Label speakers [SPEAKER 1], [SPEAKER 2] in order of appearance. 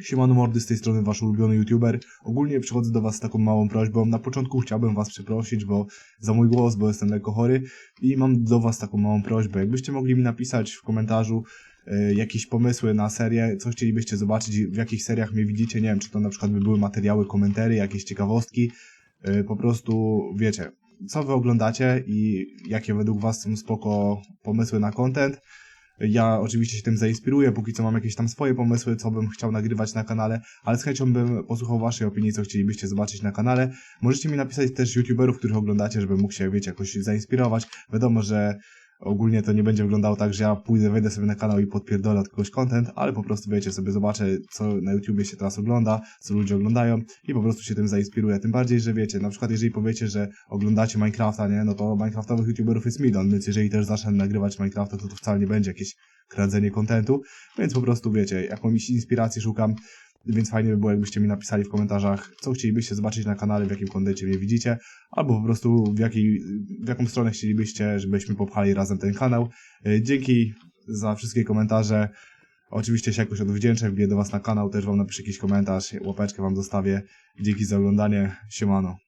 [SPEAKER 1] Siemano mordy, z tej strony wasz ulubiony youtuber. Ogólnie przychodzę do was z taką małą prośbą. Na początku chciałbym was przeprosić, bo za mój głos, bo jestem lekko chory i mam do was taką małą prośbę. Jakbyście mogli mi napisać w komentarzu y, jakieś pomysły na serię, co chcielibyście zobaczyć, w jakich seriach mnie widzicie, nie wiem, czy to na przykład by były materiały, komentary, jakieś ciekawostki, y, po prostu wiecie, co wy oglądacie i jakie według was są spoko pomysły na content. Ja oczywiście się tym zainspiruję, póki co mam jakieś tam swoje pomysły, co bym chciał nagrywać na kanale, ale z chęcią bym posłuchał waszej opinii, co chcielibyście zobaczyć na kanale. Możecie mi napisać też youtuberów, których oglądacie, żebym mógł się, wiecie, jakoś zainspirować. Wiadomo, że ogólnie to nie będzie wyglądało tak, że ja pójdę, wejdę sobie na kanał i podpierdolę od kogoś content, ale po prostu, wiecie, sobie zobaczę, co na YouTubie się teraz ogląda, co ludzie oglądają i po prostu się tym zainspiruję. Tym bardziej, że wiecie, na przykład jeżeli powiecie, że oglądacie Minecrafta, nie, no to Minecraftowych YouTuberów jest milion, więc jeżeli też zacznę nagrywać Minecrafta, to to wcale nie będzie jakieś kradzenie kontentu, więc po prostu wiecie, jakąś inspiracji szukam, więc fajnie by było, jakbyście mi napisali w komentarzach, co chcielibyście zobaczyć na kanale, w jakim kontencie mnie widzicie, albo po prostu w, jakiej, w jaką stronę chcielibyście, żebyśmy popchali razem ten kanał. Yy, Dzięki za wszystkie komentarze. Oczywiście się jakoś odwdzięczę, wbiję do Was na kanał, też Wam napiszę jakiś komentarz, łapeczkę Wam zostawię. Dzięki za oglądanie, siemano.